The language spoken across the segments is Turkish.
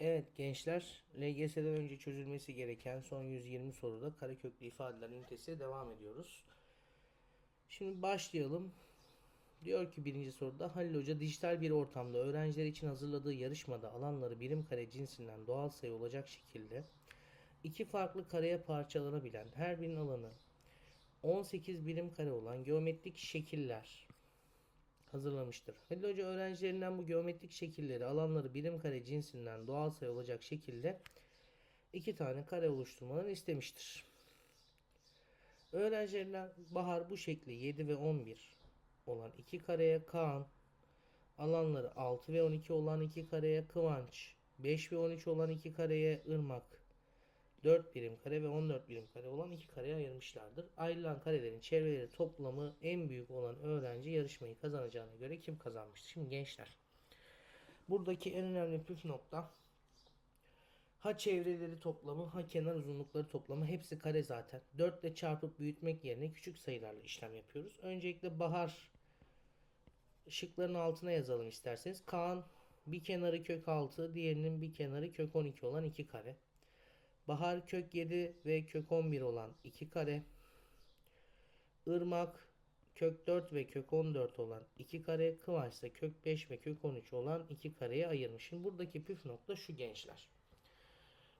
Evet gençler, LGS'den önce çözülmesi gereken son 120 soruda kareköklü ifadeler ünitesi devam ediyoruz. Şimdi başlayalım. Diyor ki birinci soruda Halil Hoca dijital bir ortamda öğrenciler için hazırladığı yarışmada alanları birim kare cinsinden doğal sayı olacak şekilde iki farklı kareye parçalanabilen her birinin alanı 18 birim kare olan geometrik şekiller hazırlamıştır. Halil Hoca öğrencilerinden bu geometrik şekilleri alanları birim kare cinsinden doğal sayı olacak şekilde iki tane kare oluşturmalarını istemiştir. Öğrencilerinden Bahar bu şekli 7 ve 11 olan iki kareye Kaan alanları 6 ve 12 olan iki kareye Kıvanç 5 ve 13 olan iki kareye Irmak 4 birim kare ve 14 birim kare olan iki kareye ayırmışlardır. Ayrılan karelerin çevreleri toplamı en büyük olan öğrenci yarışmayı kazanacağına göre kim kazanmıştır? Şimdi gençler. Buradaki en önemli püf nokta ha çevreleri toplamı ha kenar uzunlukları toplamı hepsi kare zaten. 4 ile çarpıp büyütmek yerine küçük sayılarla işlem yapıyoruz. Öncelikle bahar şıkların altına yazalım isterseniz. Kaan bir kenarı kök 6 diğerinin bir kenarı kök 12 olan iki kare. Bahar kök 7 ve kök 11 olan 2 kare. Irmak kök 4 ve kök 14 olan 2 kare. Kıvanç ise kök 5 ve kök 13 olan 2 kareye ayırmış. Şimdi buradaki püf nokta şu gençler.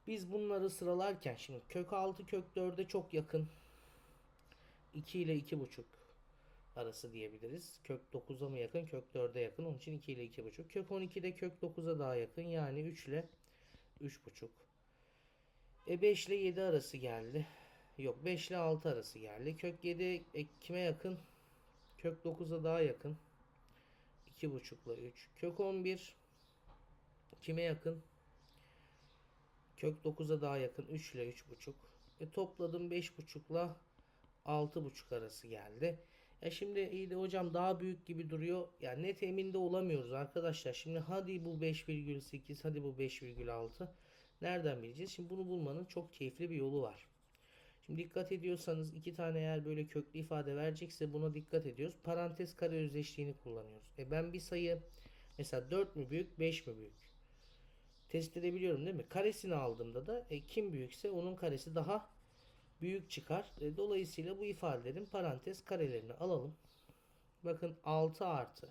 Biz bunları sıralarken şimdi kök 6 kök 4'e çok yakın. 2 ile 2,5 arası diyebiliriz. Kök 9'a mı yakın kök 4'e yakın. Onun için 2 ile 2,5. Kök 12 de kök 9'a daha yakın. Yani 3 ile 3,5. E 5 ile 7 arası geldi. Yok 5 ile 6 arası geldi. Kök 7 e, kime yakın? Kök 9'a daha yakın. 2,5 ile 3. Kök 11 kime yakın? Kök 9'a daha yakın 3 ile 3,5. E topladım 5,5 ile 6,5 arası geldi. Ya şimdi iyi de hocam daha büyük gibi duruyor. Yani net emin de olamıyoruz arkadaşlar. Şimdi hadi bu 5,8 hadi bu 5,6. Nereden bileceğiz? Şimdi bunu bulmanın çok keyifli bir yolu var. Şimdi dikkat ediyorsanız iki tane eğer böyle köklü ifade verecekse buna dikkat ediyoruz. Parantez kare özdeşliğini kullanıyoruz. E ben bir sayı mesela 4 mü büyük 5 mi büyük? Test edebiliyorum değil mi? Karesini aldığımda da e, kim büyükse onun karesi daha büyük çıkar. E, dolayısıyla bu ifadelerin parantez karelerini alalım. Bakın 6 artı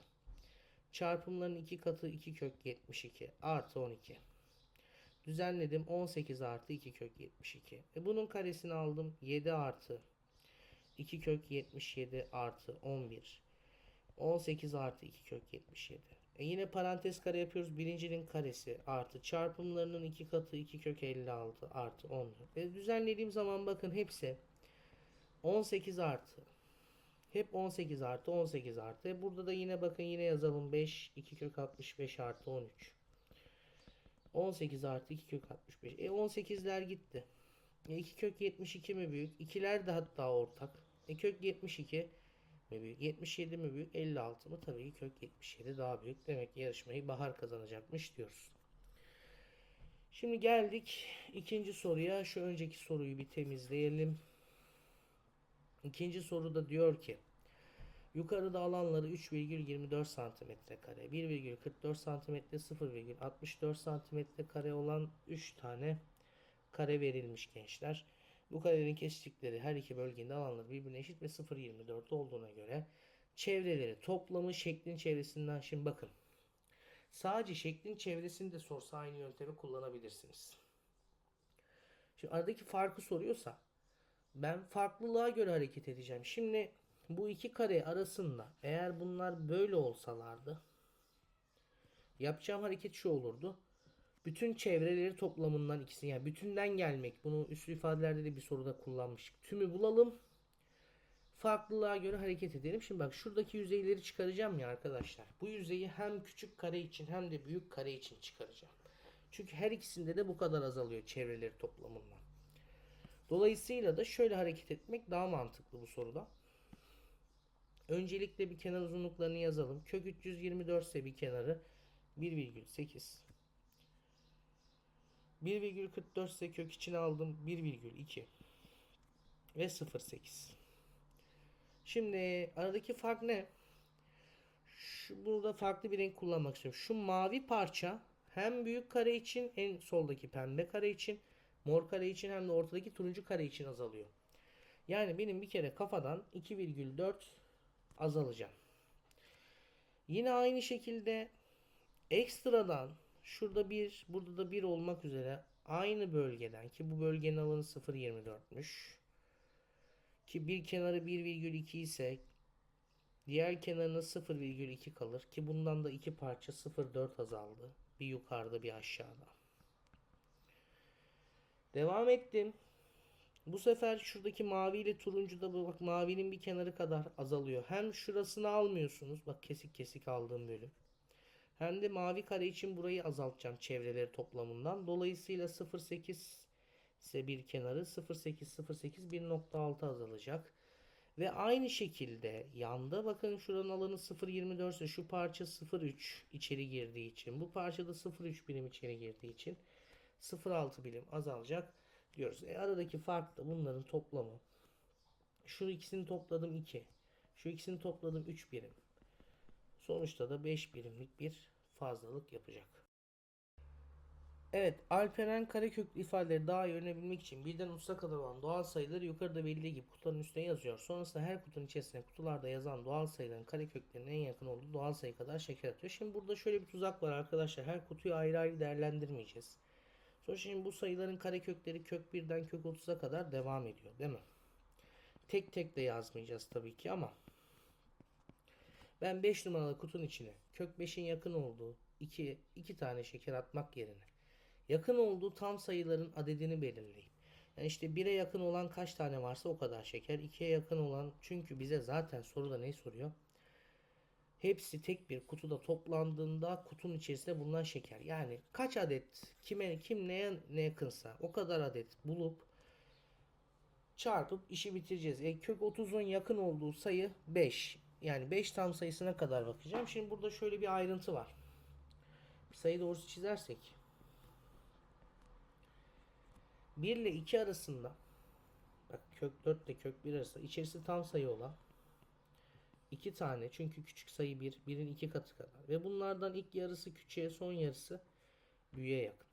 çarpımların iki katı 2 kök 72 artı 12. Düzenledim 18 artı 2 kök 72. E bunun karesini aldım 7 artı 2 kök 77 artı 11. 18 artı 2 kök 77. E yine parantez kare yapıyoruz. Birincinin karesi artı çarpımlarının iki katı 2 kök 56 artı 14. E düzenlediğim zaman bakın hepsi 18 artı hep 18 artı 18 artı. E burada da yine bakın yine yazalım 5 2 kök 65 artı 13. 18 artı 2 kök 65. E 18'ler gitti. E 2 kök 72 mi büyük? İkiler de hatta ortak. E kök 72 mi büyük? 77 mi büyük? 56 mı? Tabii ki kök 77 daha büyük. Demek ki yarışmayı Bahar kazanacakmış diyoruz. Şimdi geldik ikinci soruya. Şu önceki soruyu bir temizleyelim. İkinci soruda diyor ki Yukarıda alanları 3,24 santimetre kare, 1,44 santimetre, 0,64 santimetre kare olan 3 tane kare verilmiş gençler. Bu karelerin kesiştikleri her iki bölgenin alanları birbirine eşit ve 0,24 olduğuna göre çevreleri toplamı şeklin çevresinden şimdi bakın. Sadece şeklin çevresini de sorsa aynı yöntemi kullanabilirsiniz. Şimdi aradaki farkı soruyorsa ben farklılığa göre hareket edeceğim. Şimdi bu iki kare arasında eğer bunlar böyle olsalardı yapacağım hareket şu olurdu. Bütün çevreleri toplamından ikisi yani bütünden gelmek. Bunu üslü ifadelerde de bir soruda kullanmıştık. Tümü bulalım. Farklılığa göre hareket edelim. Şimdi bak şuradaki yüzeyleri çıkaracağım ya arkadaşlar. Bu yüzeyi hem küçük kare için hem de büyük kare için çıkaracağım. Çünkü her ikisinde de bu kadar azalıyor çevreleri toplamından. Dolayısıyla da şöyle hareket etmek daha mantıklı bu soruda. Öncelikle bir kenar uzunluklarını yazalım. Kök 324 ise bir kenarı 1,8. 1,44 ise kök içine aldım 1,2 ve 0,8. Şimdi aradaki fark ne? Şu, burada farklı bir renk kullanmak istiyorum. Şu mavi parça Hem büyük kare için en soldaki pembe kare için mor kare için hem de ortadaki turuncu kare için azalıyor. Yani benim bir kere kafadan 2,4 azalacağım. Yine aynı şekilde ekstradan şurada bir burada da bir olmak üzere aynı bölgeden ki bu bölgenin alanı 0,24'müş. Ki bir kenarı 1,2 ise diğer kenarına 0,2 kalır ki bundan da iki parça 0,4 azaldı. Bir yukarıda bir aşağıda. Devam ettim. Bu sefer şuradaki mavi ile turuncu da bu bak mavinin bir kenarı kadar azalıyor. Hem şurasını almıyorsunuz. Bak kesik kesik aldığım bölüm. Hem de mavi kare için burayı azaltacağım çevreleri toplamından. Dolayısıyla 0.8 ise bir kenarı 0.8 0.8 1.6 azalacak. Ve aynı şekilde yanda bakın şuranın alanı 0.24 ise şu parça 0.3 içeri girdiği için bu parça da 0.3 birim içeri girdiği için 0.6 birim azalacak diyoruz. E aradaki fark da bunların toplamı. Şu ikisini topladım 2. Şu ikisini topladım 3 birim. Sonuçta da 5 birimlik bir fazlalık yapacak. Evet, Alperen kareköklü ifadeleri daha iyi öğrenebilmek için birden usta kadar olan doğal sayıları yukarıda belirli gibi kutuların üstüne yazıyor. Sonrasında her kutunun içerisine kutularda yazan doğal sayıların kareköklerinin en yakın olduğu doğal sayı kadar şeker atıyor. Şimdi burada şöyle bir tuzak var arkadaşlar. Her kutuyu ayrı ayrı değerlendirmeyeceğiz. Sonuçta şimdi bu sayıların karekökleri kök 1'den kök 30'a kadar devam ediyor değil mi? Tek tek de yazmayacağız tabii ki ama ben 5 numaralı kutunun içine kök 5'in yakın olduğu 2 2 tane şeker atmak yerine yakın olduğu tam sayıların adedini belirleyeyim. Yani işte 1'e yakın olan kaç tane varsa o kadar şeker. 2'ye yakın olan çünkü bize zaten soruda ne soruyor? Hepsi tek bir kutuda toplandığında kutunun içerisinde bulunan şeker. Yani kaç adet kime kim neye ne yakınsa o kadar adet bulup çarpıp işi bitireceğiz. E, kök 30'un yakın olduğu sayı 5. Yani 5 tam sayısına kadar bakacağım. Şimdi burada şöyle bir ayrıntı var. Bir sayı doğrusu çizersek 1 ile 2 arasında bak kök 4 ile kök 1 arasında içerisi tam sayı olan 2 tane çünkü küçük sayı 1 1'in 2 katı kadar ve bunlardan ilk yarısı küçüğe son yarısı büyüğe yakın.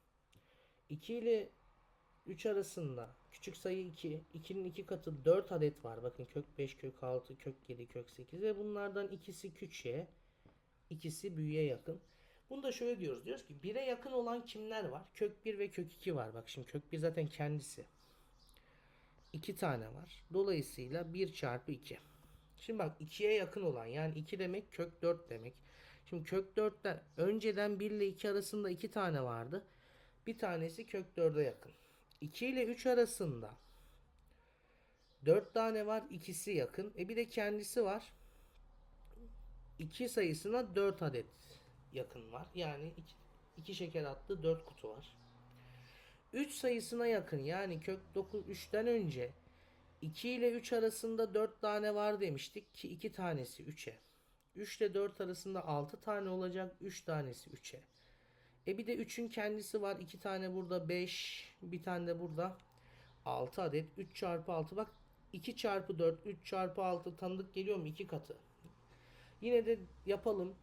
2 ile 3 arasında küçük sayı 2, 2'nin 2 katı 4 adet var. Bakın kök 5, kök 6, kök 7, kök 8 ve bunlardan ikisi küçüğe, ikisi büyüğe yakın. Bunu da şöyle diyoruz. Diyoruz ki 1'e yakın olan kimler var? Kök 1 ve kök 2 var. Bak şimdi kök 1 zaten kendisi. 2 tane var. Dolayısıyla 1 çarpı 2. Şimdi bak 2'ye yakın olan yani 2 demek kök 4 demek. Şimdi kök 4'ten önceden 1 ile 2 arasında 2 tane vardı. Bir tanesi kök 4'e yakın. 2 ile 3 arasında 4 tane var. ikisi yakın. E bir de kendisi var. 2 sayısına 4 adet yakın var. Yani 2 şeker attı 4 kutu var. 3 sayısına yakın yani kök 9 3'ten önce 2 ile 3 arasında 4 tane var demiştik ki 2 tanesi 3'e. 3 ile 4 arasında 6 tane olacak. 3 tanesi 3'e. E bir de 3'ün kendisi var. 2 tane burada 5. Bir tane de burada 6 adet. 3 çarpı 6 bak 2 çarpı 4 3 çarpı 6 tanıdık geliyor mu? 2 katı. Yine de yapalım.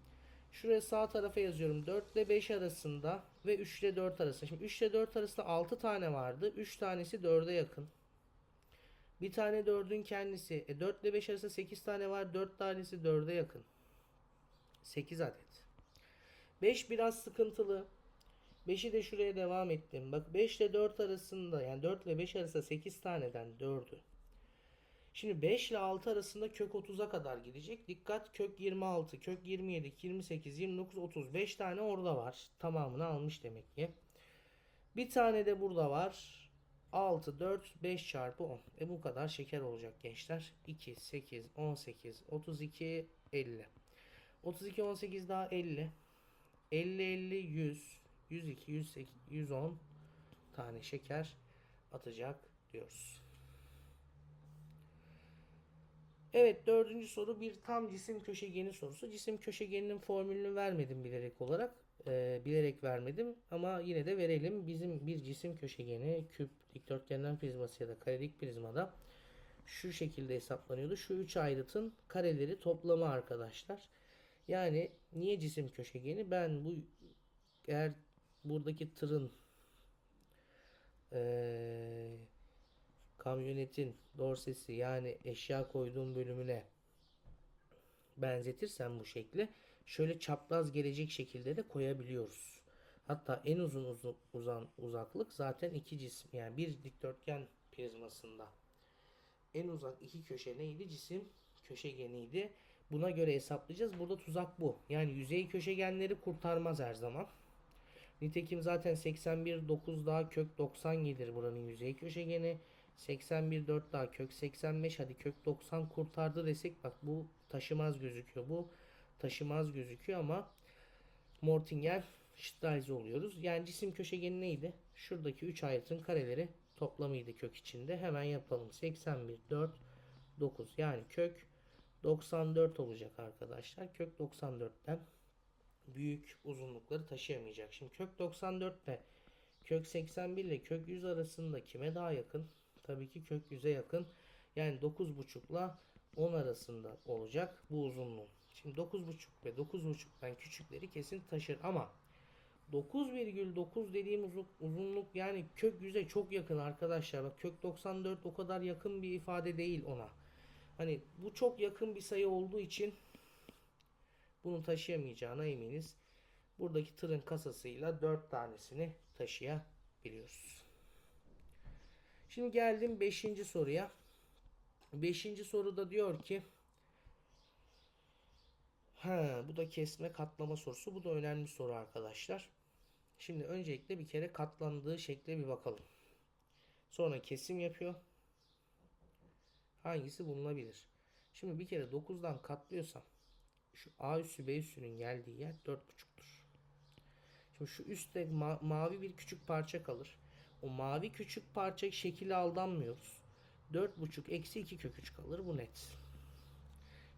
Şuraya sağ tarafa yazıyorum. 4 ile 5 arasında ve 3 ile 4 arasında. Şimdi 3 ile 4 arasında 6 tane vardı. 3 tanesi 4'e yakın. Bir tane 4'ün kendisi. E 4 ile 5 arasında 8 tane var. 4 tanesi 4'e yakın. 8 adet. 5 biraz sıkıntılı. 5'i de şuraya devam ettim. Bak 5 ile 4 arasında yani 4 ile 5 arasında 8 taneden 4'ü. Şimdi 5 ile 6 arasında kök 30'a kadar gidecek. Dikkat kök 26, kök 27, 28, 29, 30. 5 tane orada var. Tamamını almış demek ki. Bir tane de burada var. 6, 4, 5 çarpı 10. E bu kadar şeker olacak gençler. 2, 8, 18, 32, 50. 32, 18 daha 50. 50, 50, 100, 102, 108, 110 tane şeker atacak diyoruz. Evet dördüncü soru bir tam cisim köşegeni sorusu. Cisim köşegeninin formülünü vermedim bilerek olarak. Ee, bilerek vermedim ama yine de verelim. Bizim bir cisim köşegeni küp, dikdörtgenden prizması ya da karelik prizmada şu şekilde hesaplanıyordu. Şu üç ayrıtın kareleri toplamı arkadaşlar. Yani niye cisim köşegeni? Ben bu eğer buradaki tırın eee, kamyonetin dorsesi yani eşya koyduğum bölümüne benzetirsem bu şekli şöyle çapraz gelecek şekilde de koyabiliyoruz. Hatta en uzun uzun uzan uzaklık zaten iki cisim yani bir dikdörtgen prizmasında en uzak iki köşe neydi? Cisim köşegeniydi. Buna göre hesaplayacağız. Burada tuzak bu. Yani yüzey köşegenleri kurtarmaz her zaman. Nitekim zaten 81 9 daha kök 97'dir buranın yüzey köşegeni. 81 4 daha kök 85 hadi kök 90 kurtardı desek bak bu taşımaz gözüküyor. Bu taşımaz gözüküyor ama Mortingen Streise oluyoruz. Yani cisim köşegeni neydi? Şuradaki 3 ayrıtın kareleri toplamıydı kök içinde. Hemen yapalım. 81 4 9 yani kök 94 olacak arkadaşlar. Kök 94'ten büyük uzunlukları taşıyamayacak. Şimdi kök 94 ile kök 81 ile kök 100 arasında kime daha yakın? Tabii ki kök 100'e yakın. Yani 9,5 ile 10 arasında olacak bu uzunluğu. Şimdi 9,5 ve 9,5'tan küçükleri kesin taşır ama 9,9 dediğim uzun- uzunluk yani kök 100'e çok yakın arkadaşlar. Bak kök 94 o kadar yakın bir ifade değil ona. Hani bu çok yakın bir sayı olduğu için bunu taşıyamayacağına eminiz. Buradaki tırın kasasıyla 4 tanesini taşıyabiliyoruz. Şimdi geldim 5. soruya. 5. soruda diyor ki Ha, bu da kesme katlama sorusu. Bu da önemli soru arkadaşlar. Şimdi öncelikle bir kere katlandığı şekle bir bakalım. Sonra kesim yapıyor. Hangisi bulunabilir? Şimdi bir kere 9'dan katlıyorsam şu A üssü B üssünün geldiği yer 4,5'tur. Şimdi şu üstte ma- mavi bir küçük parça kalır. O mavi küçük parça şekile aldanmıyoruz. 4,5 eksi 2 kök 3 kalır. Bu net.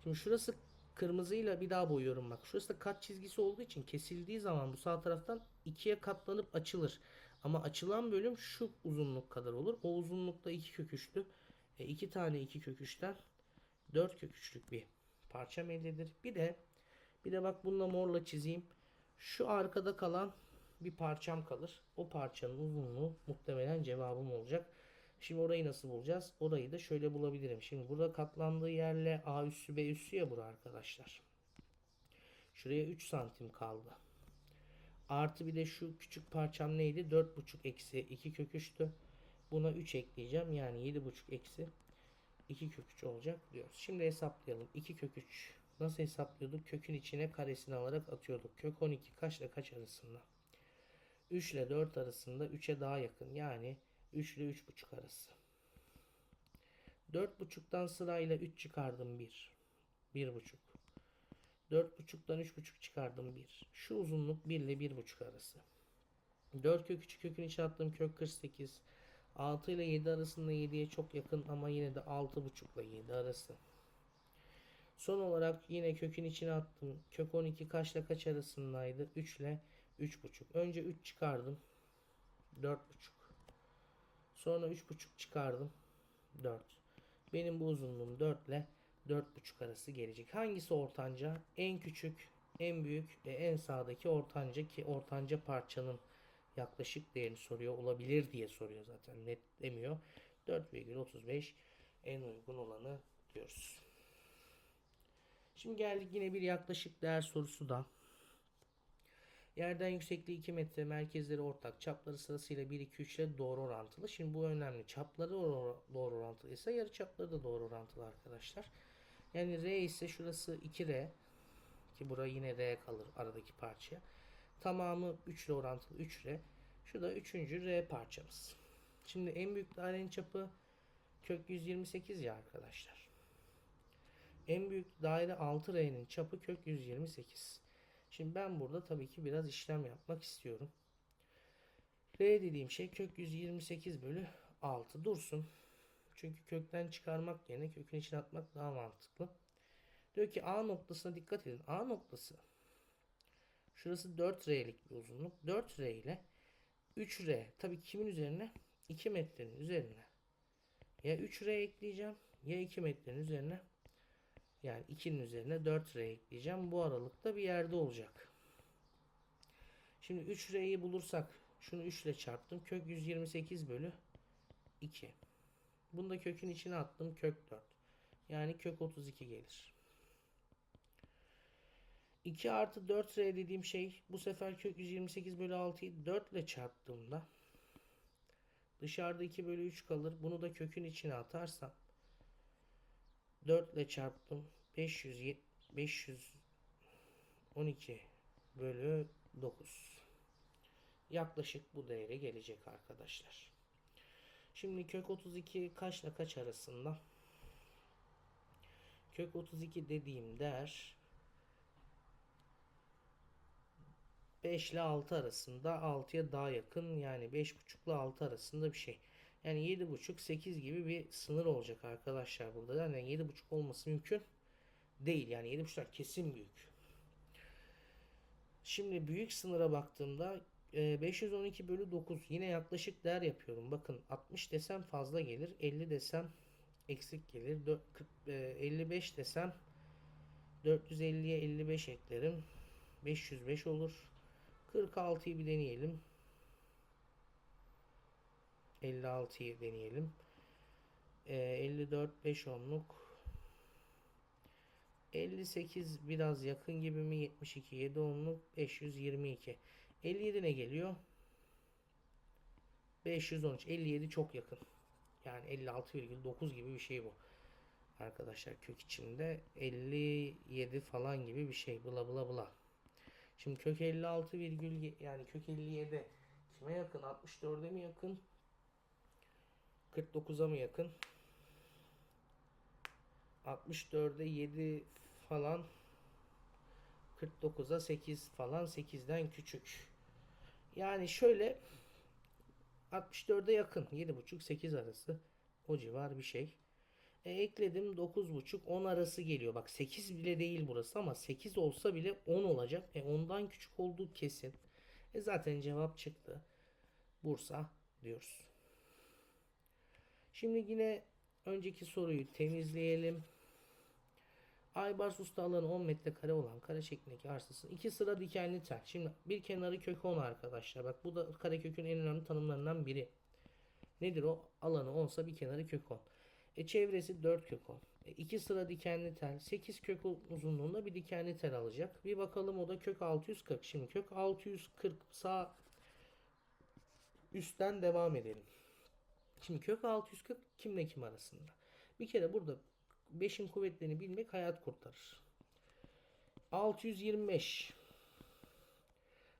Şimdi şurası kırmızıyla bir daha boyuyorum bak. Şurası da kat çizgisi olduğu için kesildiği zaman bu sağ taraftan ikiye katlanıp açılır. Ama açılan bölüm şu uzunluk kadar olur. O uzunlukta 2 kök 3'lü. E, 2 tane 2 kök 3'ten 4 kök 3'lük bir parça elde Bir de bir de bak bununla morla çizeyim. Şu arkada kalan bir parçam kalır. O parçanın uzunluğu muhtemelen cevabım olacak. Şimdi orayı nasıl bulacağız? Orayı da şöyle bulabilirim. Şimdi burada katlandığı yerle A üssü B üssü ya bura arkadaşlar. Şuraya 3 santim kaldı. Artı bir de şu küçük parçam neydi? 4,5 eksi 2 kök 3'tü. Buna 3 ekleyeceğim. Yani 7,5 eksi 2 kök 3 olacak diyoruz. Şimdi hesaplayalım. 2 kök 3 nasıl hesaplıyorduk? Kökün içine karesini alarak atıyorduk. Kök 12 kaçla kaç arasında? 3 ile 4 arasında 3'e daha yakın. Yani 3 ile 3,5 arası. 4,5'tan sırayla 3 çıkardım 1. 1,5. 4,5'tan 3,5 çıkardım 1. Şu uzunluk 1 ile 1,5 arası. 4 kök 3 kökün içine attığım kök 48. 6 ile 7 arasında 7'ye çok yakın ama yine de 6,5 ile 7 arası. Son olarak yine kökün içine attım. Kök 12 kaçla kaç arasındaydı? 3 ile 3,5. Önce 3 çıkardım. 4,5. Sonra 3,5 çıkardım. 4. Benim bu uzunluğum 4 ile 4,5 arası gelecek. Hangisi ortanca? En küçük, en büyük ve en sağdaki ortanca ki ortanca parçanın yaklaşık değerini soruyor. Olabilir diye soruyor zaten. Net demiyor. 4,35 en uygun olanı diyoruz. Şimdi geldik yine bir yaklaşık değer sorusu da. Yerden yüksekliği 2 metre, merkezleri ortak, çapları sırasıyla 1, 2, 3 ile doğru orantılı. Şimdi bu önemli. Çapları doğru, doğru orantılıysa yarı çapları da doğru orantılı arkadaşlar. Yani R ise şurası 2R ki buraya yine R kalır aradaki parçaya. Tamamı 3 ile orantılı 3R. Şu da 3. R parçamız. Şimdi en büyük dairenin çapı kök 128 ya arkadaşlar. En büyük daire 6R'nin çapı kök 128. Şimdi ben burada tabii ki biraz işlem yapmak istiyorum. R dediğim şey kök 128 bölü 6 dursun. Çünkü kökten çıkarmak yerine kökün içine atmak daha mantıklı. Diyor ki A noktasına dikkat edin. A noktası şurası 4R'lik bir uzunluk. 4R ile 3R tabii kimin üzerine? 2 metrenin üzerine. Ya 3R ekleyeceğim ya 2 metrenin üzerine yani 2'nin üzerine 4R ekleyeceğim. Bu aralıkta bir yerde olacak. Şimdi 3R'yi bulursak şunu 3 ile çarptım. Kök 128 bölü 2. Bunu da kökün içine attım. Kök 4. Yani kök 32 gelir. 2 artı 4R dediğim şey bu sefer kök 128 bölü 6'yı 4 ile çarptığımda dışarıda 2 bölü 3 kalır. Bunu da kökün içine atarsam 4 ile çarptım. 500 512 bölü 9. Yaklaşık bu değere gelecek arkadaşlar. Şimdi kök 32 kaçla kaç arasında? Kök 32 dediğim değer 5 ile 6 arasında 6'ya daha yakın yani 5,5 ile 6 arasında bir şey. Yani 7,5 8 gibi bir sınır olacak arkadaşlar burada. Yani 7,5 olması mümkün değil. Yani 7,5'lar kesin büyük. Şimdi büyük sınıra baktığımda e, 512 bölü 9 yine yaklaşık değer yapıyorum. Bakın 60 desem fazla gelir. 50 desem eksik gelir. Dö- kırk- e, 55 desem 450'ye 55 eklerim. 505 olur. 46'yı bir deneyelim. 56'yı deneyelim. Ee, 54 5 onluk. 58 biraz yakın gibi mi? 72 7 onluk. 522. 57 ne geliyor? 513. 57 çok yakın. Yani 56,9 gibi bir şey bu. Arkadaşlar kök içinde 57 falan gibi bir şey. Bla bla bla. Şimdi kök 56 virgül yani kök 57 kime yakın? 64'e mi yakın? 49'a mı yakın? 64'e 7 falan 49'a 8 falan 8'den küçük. Yani şöyle 64'e yakın 7,5 8 arası o civar bir şey. E, ekledim 9,5 10 arası geliyor. Bak 8 bile değil burası ama 8 olsa bile 10 olacak. E 10'dan küçük olduğu kesin. E zaten cevap çıktı. Bursa diyoruz. Şimdi yine önceki soruyu temizleyelim. Aybars Usta alanı 10 metrekare olan kare şeklindeki arsasının iki sıra dikenli tel. Şimdi bir kenarı kök 10 arkadaşlar. Bak bu da karekökün en önemli tanımlarından biri. Nedir o? Alanı 10'sa bir kenarı kök 10. E çevresi 4 kök 10. E, iki sıra dikenli tel 8 kök uzunluğunda bir dikenli tel alacak. Bir bakalım o da kök 640. Şimdi kök 640 sağ üstten devam edelim. Şimdi kök 640 kimle kim arasında? Bir kere burada 5'in kuvvetlerini bilmek hayat kurtarır. 625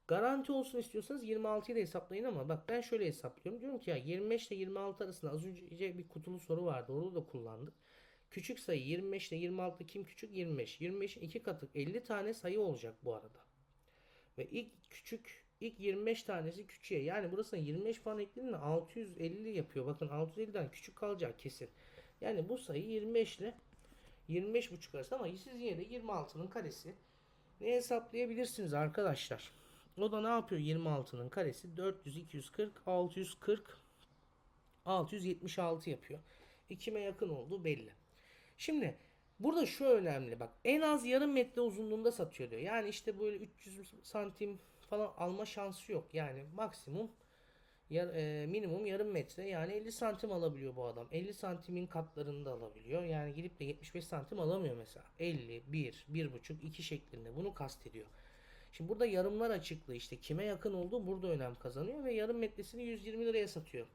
Garanti olsun istiyorsanız 26'yı da hesaplayın ama bak ben şöyle hesaplıyorum. Diyorum ki ya 25 ile 26 arasında az önce bir kutulu soru vardı. Orada da kullandık. Küçük sayı 25 ile 26 kim küçük? 25. 25'in iki katı 50 tane sayı olacak bu arada. Ve ilk küçük ilk 25 tanesi küçüğe. Yani burasına 25 falan eklediğinde 650 yapıyor. Bakın 650'den küçük kalacak kesin. Yani bu sayı 25 ile 25 buçuk arası ama siz yine de 26'nın karesi ne hesaplayabilirsiniz arkadaşlar. O da ne yapıyor 26'nın karesi 400 240 640 676 yapıyor. E, kime yakın olduğu belli. Şimdi burada şu önemli bak en az yarım metre uzunluğunda satıyor diyor. Yani işte böyle 300 santim falan alma şansı yok. Yani maksimum yar, e, minimum yarım metre yani 50 santim alabiliyor bu adam. 50 santimin katlarını da alabiliyor. Yani gidip de 75 santim alamıyor mesela. 50, 1, 1,5, 2 şeklinde bunu kastediyor. Şimdi burada yarımlar açıklığı işte kime yakın olduğu burada önem kazanıyor ve yarım metresini 120 liraya satıyor.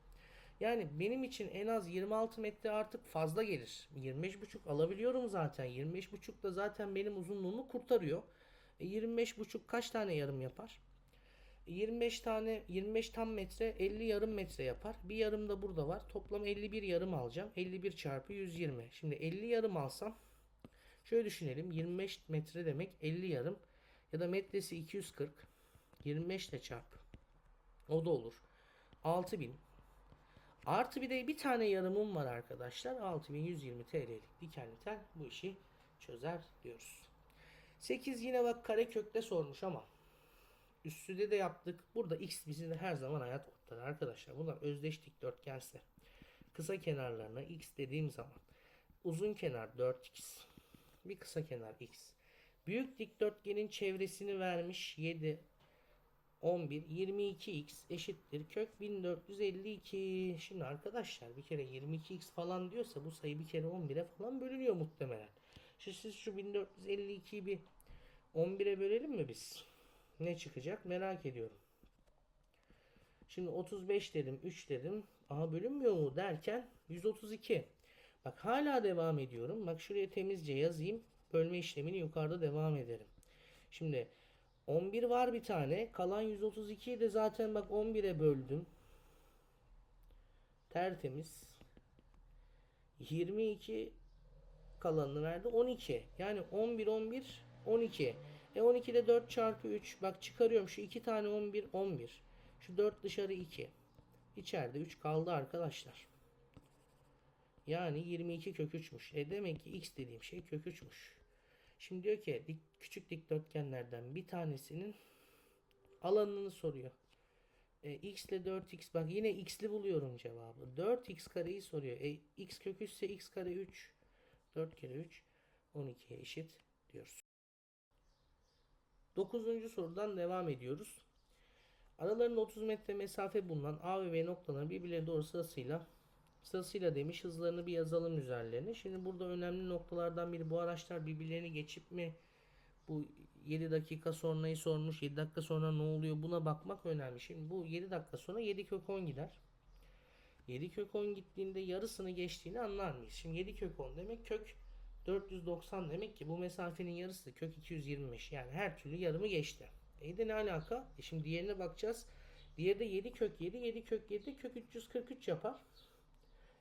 Yani benim için en az 26 metre artık fazla gelir. 25,5 alabiliyorum zaten. 25,5 da zaten benim uzunluğumu kurtarıyor. E 25,5 kaç tane yarım yapar? 25 tane 25 tam metre 50 yarım metre yapar. Bir yarım da burada var. Toplam 51 yarım alacağım. 51 çarpı 120. Şimdi 50 yarım alsam şöyle düşünelim. 25 metre demek 50 yarım ya da metresi 240 25 ile çarp. O da olur. 6000 Artı bir de bir tane yarımım var arkadaşlar. 6120 TL'lik dikenli tel bu işi çözer diyoruz. 8 yine bak kare kökte sormuş ama üstüde de yaptık. Burada x bizim her zaman hayat kurtarır arkadaşlar. Bunlar özdeş dikdörtgense kısa kenarlarına x dediğim zaman uzun kenar 4x bir kısa kenar x. Büyük dikdörtgenin çevresini vermiş 7 11 22x eşittir kök 1452. Şimdi arkadaşlar bir kere 22x falan diyorsa bu sayı bir kere 11'e falan bölünüyor muhtemelen. Şimdi siz şu 1452'yi bir 11'e bölelim mi biz? Ne çıkacak merak ediyorum. Şimdi 35 dedim 3 dedim. Aha bölünmüyor mu derken 132. Bak hala devam ediyorum. Bak şuraya temizce yazayım. Bölme işlemini yukarıda devam ederim. Şimdi 11 var bir tane. Kalan 132'yi de zaten bak 11'e böldüm. Tertemiz. 22 kalanını verdi. 12. Yani 11 11 12. E 12'de 4 çarpı 3. Bak çıkarıyorum. Şu 2 tane 11 11. Şu 4 dışarı 2. İçeride 3 kaldı arkadaşlar. Yani 22 kök 3'müş. E demek ki x dediğim şey kök 3'müş. Şimdi diyor ki dik, küçük dikdörtgenlerden bir tanesinin alanını soruyor. E, x ile 4x bak yine x'li buluyorum cevabı. 4x kareyi soruyor. E, x kök 3 ise x kare 3. 4 kere 3 12'ye eşit diyoruz. Dokuzuncu sorudan devam ediyoruz. Aralarında 30 metre mesafe bulunan A ve B noktaların birbirleri doğru sırasıyla sırasıyla demiş hızlarını bir yazalım üzerlerine. Şimdi burada önemli noktalardan biri bu araçlar birbirlerini geçip mi bu 7 dakika sonrayı sormuş 7 dakika sonra ne oluyor buna bakmak önemli. Şimdi bu 7 dakika sonra 7 kök 10 gider. 7 kök 10 gittiğinde yarısını geçtiğini anlar mıyız? Şimdi 7 kök 10 demek kök 490 demek ki bu mesafenin yarısı kök 225 yani her türlü yarımı geçti. E de ne alaka? E şimdi diğerine bakacağız. Diğeri de 7 kök 7 7 kök 7 kök 343 yapar.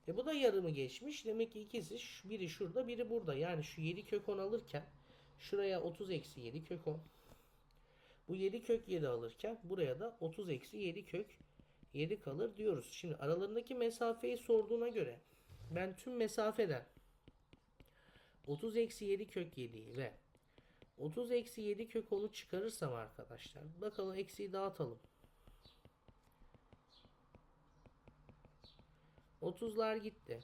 E bu da yarımı geçmiş. Demek ki ikisi biri şurada biri burada. Yani şu 7 kök 10 alırken şuraya 30 eksi 7 kök 10. Bu 7 kök 7 alırken buraya da 30 eksi 7 kök 7 kalır diyoruz. Şimdi aralarındaki mesafeyi sorduğuna göre ben tüm mesafeden 30 eksi 7 kök 7'yi ve 30 eksi 7 kök 10'u çıkarırsam arkadaşlar bakalım eksiği dağıtalım. 30'lar gitti.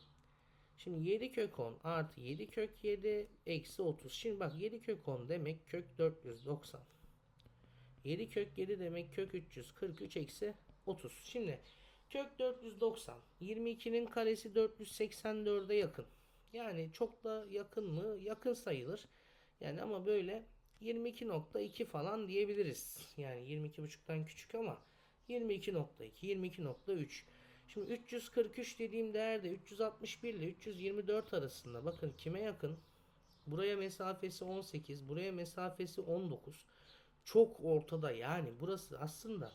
Şimdi 7 kök 10 artı 7 kök 7 eksi 30. Şimdi bak 7 kök 10 demek kök 490. 7 kök 7 demek kök 343 eksi 30. Şimdi kök 490. 22'nin karesi 484'e yakın. Yani çok da yakın mı? Yakın sayılır. Yani ama böyle 22.2 falan diyebiliriz. Yani 22.5'tan küçük ama 22.2, 22.3. Şimdi 343 dediğim değerde 361 ile 324 arasında bakın kime yakın? Buraya mesafesi 18, buraya mesafesi 19. Çok ortada yani burası aslında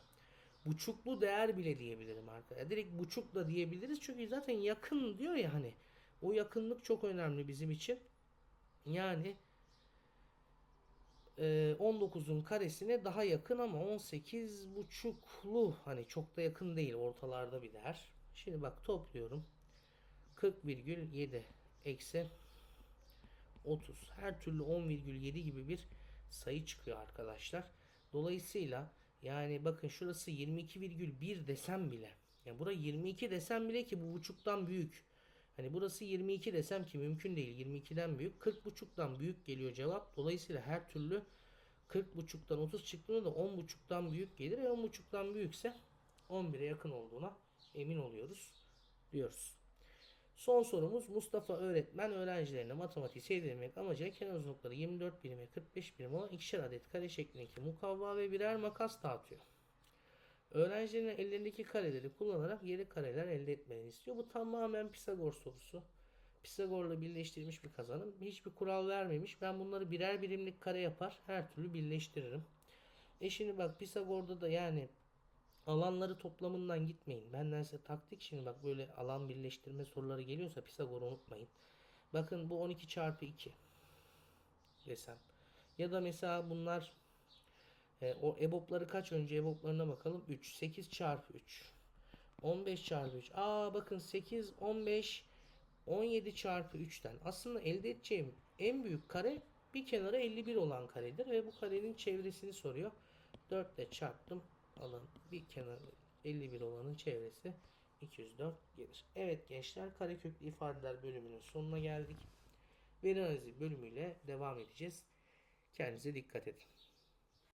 buçuklu değer bile diyebilirim arkadaşlar. Direkt buçukla diyebiliriz çünkü zaten yakın diyor ya hani. O yakınlık çok önemli bizim için. Yani e, 19'un karesine daha yakın ama 18 buçuklu hani çok da yakın değil ortalarda bir değer. Şimdi bak topluyorum. 40,7 eksi 30. Her türlü 10,7 gibi bir sayı çıkıyor arkadaşlar. Dolayısıyla yani bakın şurası 22,1 desem bile. Yani bura 22 desem bile ki bu buçuktan büyük. Hani burası 22 desem ki mümkün değil. 22'den büyük. 40 buçuktan büyük geliyor cevap. Dolayısıyla her türlü 40 buçuktan 30 çıktığında da 10 buçuktan büyük gelir. E 10 buçuktan büyükse 11'e yakın olduğuna emin oluyoruz diyoruz. Son sorumuz Mustafa öğretmen öğrencilerine matematiği sevdirmek amacıyla kenar uzunlukları 24 birim ve 45 birim olan ikişer adet kare şeklindeki mukavva ve birer makas dağıtıyor. Öğrencilerin ellerindeki kareleri kullanarak yeni kareler elde etmelerini istiyor. Bu tamamen Pisagor sorusu. Pisagor'la birleştirilmiş bir kazanım. Hiçbir kural vermemiş. Ben bunları birer birimlik kare yapar. Her türlü birleştiririm. E şimdi bak Pisagor'da da yani alanları toplamından gitmeyin. Benden size taktik şimdi bak böyle alan birleştirme soruları geliyorsa Pisagor'u unutmayın. Bakın bu 12 çarpı 2 desem. Ya da mesela bunlar e, o EBOB'ları kaç önce EBOB'larına bakalım. 3. 8 çarpı 3. 15 çarpı 3. Aa bakın 8, 15, 17 çarpı 3'ten. Aslında elde edeceğim en büyük kare bir kenara 51 olan karedir. Ve bu karenin çevresini soruyor. 4 ile çarptım. Alan bir kenarı 51 olanın çevresi 204 gelir. Evet gençler kareköklü ifadeler bölümünün sonuna geldik. Veri analizi bölümüyle devam edeceğiz. Kendinize dikkat edin.